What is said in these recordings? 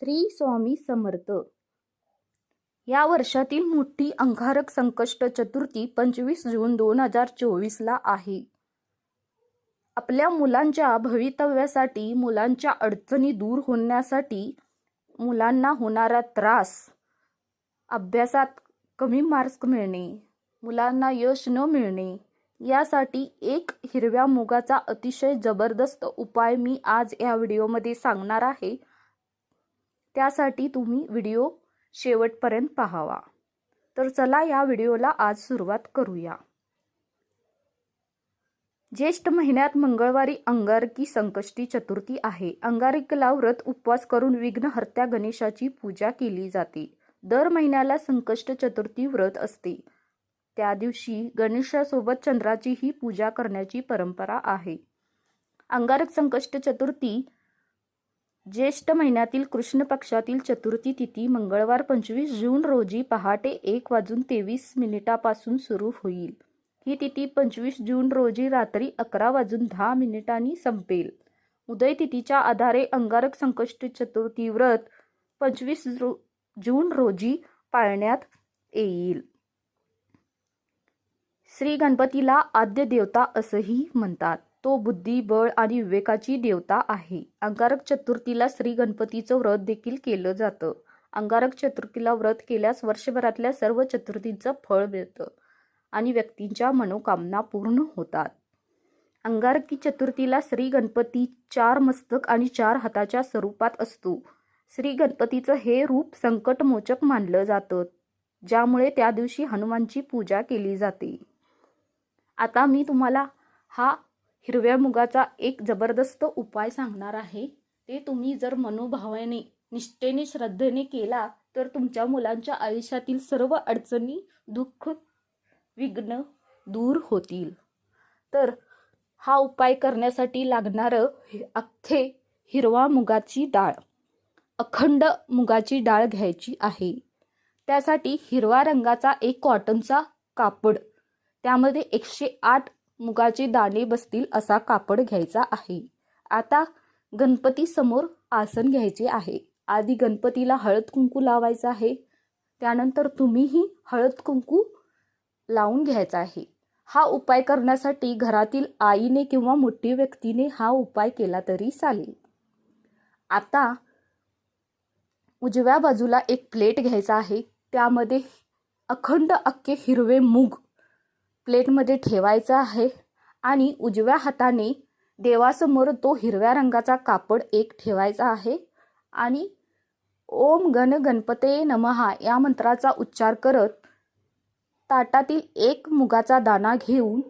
श्री स्वामी समर्थ. या वर्षातील मोठी अंगारक संकष्ट चतुर्थी पंचवीस जून दोन हजार चोवीसला आहे. आपल्या मुलांच्या भवितव्यासाठी मुलांच्या अडचणी दूर होण्यासाठी मुलांना होणारा त्रास अभ्यासात कमी मार्क्स मिळणे मुलांना यश न मिळणे यासाठी एक हिरव्या मुगाचा अतिशय जबरदस्त उपाय मी आज या व्हिडिओमध्ये सांगणार आहे. त्यासाठी तुम्ही व्हिडिओ शेवटपर्यंत पाहावा. तर चला या व्हिडिओला आज सुरुवात करूया. ज्येष्ठ महिन्यात मंगळवारी अंगारकी संकष्टी चतुर्थी आहे. अंगारकीला व्रत उपवास करून विघ्नहर्त्या गणेशाची पूजा केली जाते. दर महिन्याला संकष्ट चतुर्थी व्रत असते. त्या दिवशी गणेशासोबत चंद्राचीही पूजा करण्याची परंपरा आहे. अंगारक संकष्ट चतुर्थी ज्येष्ठ महिन्यातील कृष्ण पक्षातील चतुर्थी तिथी मंगळवार पंचवीस जून रोजी पहाटे एक वाजून तेवीस मिनिटापासून सुरू होईल. ही तिथी पंचवीस जून रोजी रात्री अकरा वाजून दहा मिनिटांनी संपेल. उदय तिथीच्या आधारे अंगारक संकष्ट चतुर्थी व्रत पंचवीस जून रोजी पाळण्यात येईल. श्री गणपतीला आद्य देवता असंही म्हणतात. तो बुद्धी बळ आणि विवेकाची देवता आहे. अंगारक चतुर्थीला श्री गणपतीचं व्रत देखील केलं जातं. अंगारक चतुर्थीला व्रत केल्यास वर्षभरातल्या सर्व चतुर्थींचं फळ मिळतं आणि व्यक्तींच्या मनोकामना पूर्ण होतात. अंगारकी चतुर्थीला श्री गणपती चार मस्तक आणि चार हाताच्या स्वरूपात असतो. श्री गणपतीचं हे रूप संकटमोचक मानलं जातं ज्यामुळे त्या दिवशी हनुमानची पूजा केली जाते. आता मी तुम्हाला हा हिरव्या मुगाचा एक जबरदस्त उपाय सांगणार आहे. ते तुम्ही जर मनोभावाने निष्ठेने श्रद्धेने केला तर तुमच्या मुलांच्या आयुष्यातील सर्व अडचणी दुःख विघ्न दूर होतील. तर हा उपाय करण्यासाठी लागणारं अख्खे हिरवा मुगाची डाळ अखंड मुगाची डाळ घ्यायची आहे. त्यासाठी हिरवा रंगाचा एक कॉटनचा कापड त्यामध्ये एकशे आठ मुगाचे दाणे बसतील असा कापड घ्यायचा आहे. आता गणपती समोर आसन घ्यायचे आहे. आधी गणपतीला हळद कुंकू लावायचं आहे. त्यानंतर तुम्हीही हळद कुंकू लावून घ्यायचा आहे. हा उपाय करण्यासाठी घरातील आईने किंवा मोठी व्यक्तीने हा उपाय केला तरी चालेल. आता उजव्या बाजूला एक प्लेट घ्यायचा आहे. त्यामध्ये अखंड अख्खे हिरवे मूग प्लेटमध्ये ठेवायचा आहे आणि उजव्या हाताने देवासमोर तो हिरव्या रंगाचा कापड एक ठेवायचा आहे आणि ओम गण गणपते नमहा या मंत्राचा उच्चार करत ताटातील एक मुगाचा दाणा घेऊन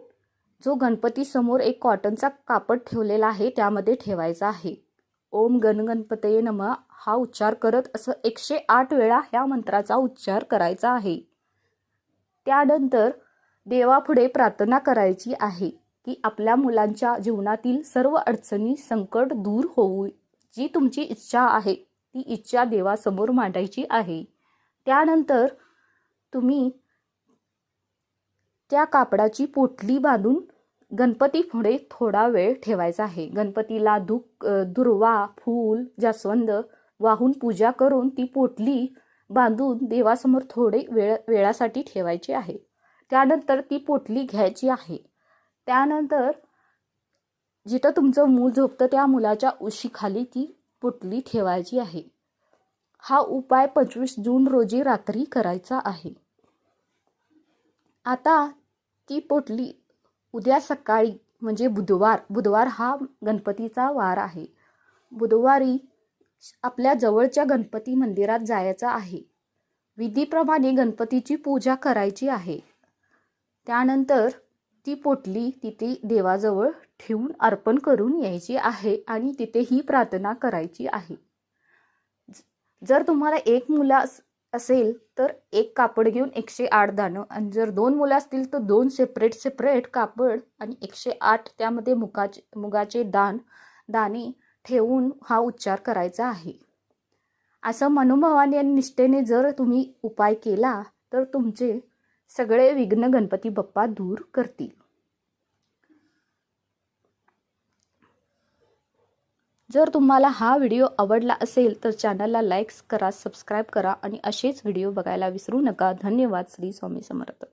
जो गणपतीसमोर एक कॉटनचा कापड ठेवलेला आहे त्यामध्ये ठेवायचा आहे. ओम गण गणपते नम हा उच्चार करत असं एकशे आठ वेळा ह्या मंत्राचा उच्चार करायचा आहे. त्यानंतर देवापुढे प्रार्थना करायची आहे की आपल्या मुलांच्या जीवनातील सर्व अडचणी संकट दूर होऊ. जी तुमची इच्छा आहे ती इच्छा देवासमोर मांडायची आहे. त्यानंतर तुम्ही त्या कापडाची पोटली बांधून गणपती पुढे थोडा वेळ ठेवायचा आहे. गणपतीला धुक दुर्वा फूल जास्वंद वाहून पूजा करून ती पोटली बांधून देवासमोर थोडे वेळ वेळासाठी ठेवायची आहे. त्यानंतर ती पोटली घ्यायची आहे. त्यानंतर जिथं तुमचं मूल झोपतं त्या मुलाच्या उशीखाली ती पोटली ठेवायची आहे. हा उपाय पंचवीस जून रोजी रात्री करायचा आहे. आता ती पोटली उद्या सकाळी म्हणजे बुधवार बुधवार हा गणपतीचा वार आहे. बुधवारी आपल्या जवळच्या गणपती मंदिरात जायचं आहे. विधीप्रमाणे गणपतीची पूजा करायची आहे. त्यानंतर ती पोटली तिथे देवाजवळ ठेवून अर्पण करून यायची आहे आणि तिथे ही प्रार्थना करायची आहे. जर तुम्हाला एक मुला असेल तर एक कापड घेऊन एकशे आठ दाणं आणि जर दोन मुलं असतील तर दोन सेपरेट सेपरेट कापड आणि एकशे आठ त्यामध्ये मुगाचे मुगाचे दान दाणे ठेवून हा उच्चार करायचा आहे. असं मनोभावाने आणि निष्ठेने जर तुम्ही उपाय केला तर तुमचे सगळे विघ्न गणपती बाप्पा दूर करतील. जर तुम्हाला हा व्हिडिओ आवडला असेल तर चॅनलला लाईक्स करा सबस्क्राईब करा आणि असेच व्हिडिओ बघायला विसरू नका. धन्यवाद श्री स्वामी समर्थ.